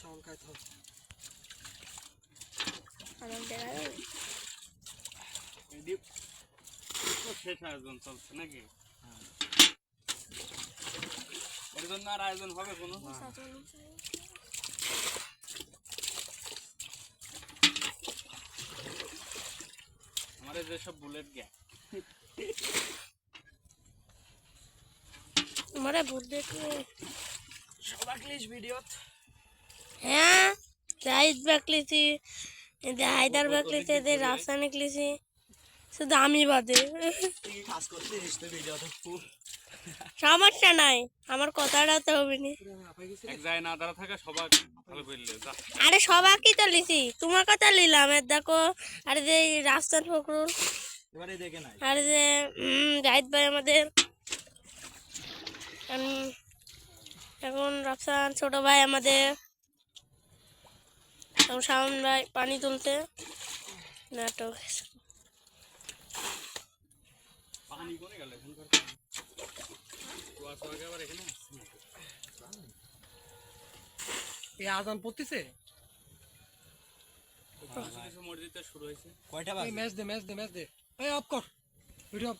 Sound খাইতে আমার দেখা যাবে এদিক তো শেষ আয়োজন চলছে নাকি? এর জন্য আর আয়োজন হবে কোনো? আমাদের যেসব বুলেট গ্যাং। তোমারে ভূত দেখলে সবাই ক্লিস ভিডিও হ্যাঁ জাহিদ বাকলিছি এদের হায়দার বাকলিছি এদের রাসায়নিক লিছি শুধু আমি বাদে। সমস্যা নাই আমার কথাটা তো হবে নি। আরে সবাইকে তো লিছি তোমার কথা নিলাম এর দেখো আরে যে রাস্তার ফকরুল আর যে জাহিদ ভাই আমাদের এখন রাফসান ছোট ভাই আমাদের এখন শাওন ভাই পানি তুলতে নাটক আজান পড়তেছে? শুরু হয়েছে। কয়টা ম্যাচ দে ম্যাচ দে ম্যাচ দে। এই অফ কর। ভিডিও